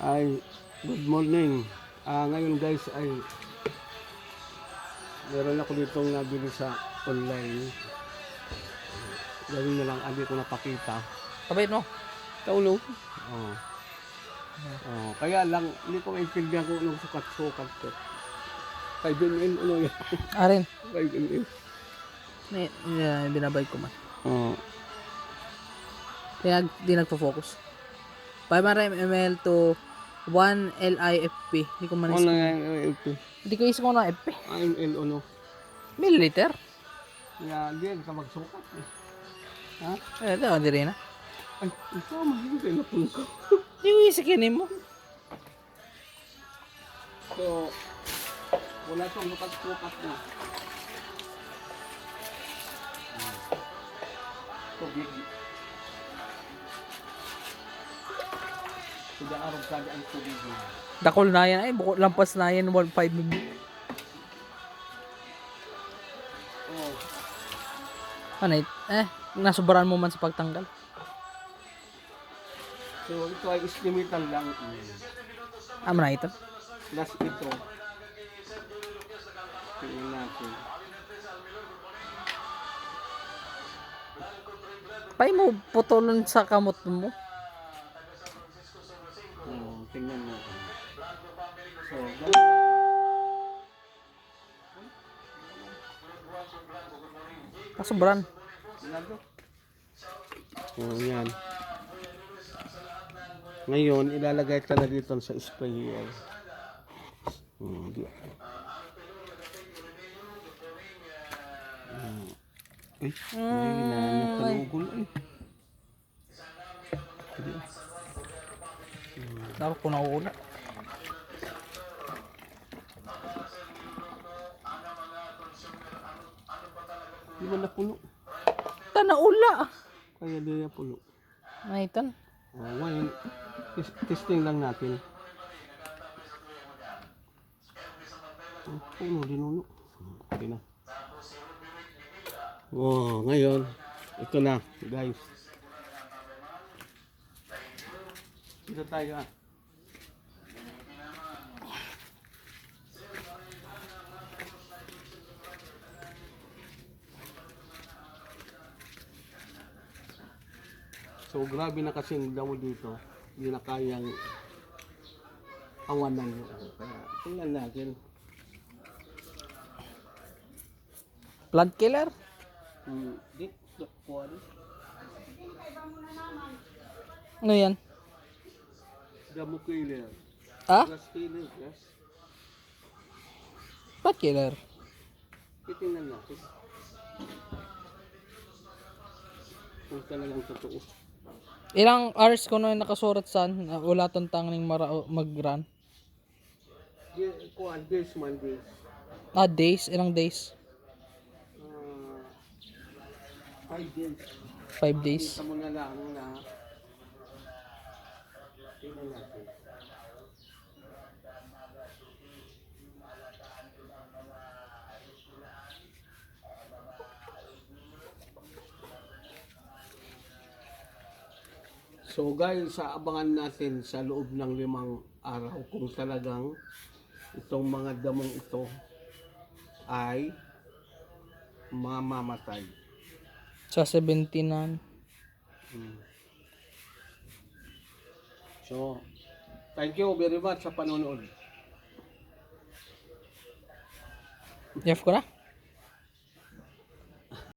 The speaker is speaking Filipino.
Ay, good morning. Ah, ngayon guys ay meron ako ditong nabili sa online. Gawin na lang, hindi ko napakita. Kabait mo. Kaulo. Oo. Oh, kaya lang, hindi ko maintindihan kung anong sukat-sukat ko. 5 ml, ano yan? Arin. 5 ml. May, yeah, binabay ko man. Oo. Kaya di nagpo-focus. 500 ml to 1 LIFP. Hindi ko man Ano yan, ito? Hindi ko isip ko na FP. Ah, ml, ano? Milliliter. Kaya, hindi ka magsukat. Eh. Ha? Eh, ito, hindi rin na. Ay, ito, mahilig kayo na ko. Hindi ko isikin mo. So, wala siyang lukat-lukat na. Tubig. Sudah araw kada ang tubig. Dakol na yan. Ay, bukod lampas na yan. 1.5 ml. Oh, Ano? Eh, nasubaran mo man sa pagtanggal. so ito ay istimitan lang. Amo na ito. Plus ito. Tingnan natin. Pay mo putulon sa kamot mo. Tingnan natin. So, ganun. Kasubaran. Nado. Oh, yan. Ngayon, ilalagay ka na dito sa sprayer. Hmm, di. Hmm. Ay, ay, nakalugol ay. Dapat ko nakuula. Di ba napuno? Tanaula. Kaya di na puno. Ano ito? Oh, ngayon, tes- testing lang natin. Oh, puno, dinuno. Hmm, Okay na. Oh, ngayon, ito na, guys. Dito tayo ah. So grabe na kasi ang damo dito. Hindi na kayang awanan mo. Kaya tingnan natin. Plant killer? Hmm, di, kuwan. Ano yan? Damo killer. Ah? Grass killer, yes. Plant killer. Titingnan natin. Kung talagang totoo. Ilang hours ko na nakasurat saan na wala tong tanging mara mag-run? Di, kuwan, days man, days. Ah, days? Ilang days? Ah, five days. 5 days. Mo na lang na tingnan natin. So guys, sa abangan natin sa loob ng limang araw kung talagang itong mga damong ito ay mamamatay. Sa 17 na. So, thank you very much sa panonood. Jeff ko na?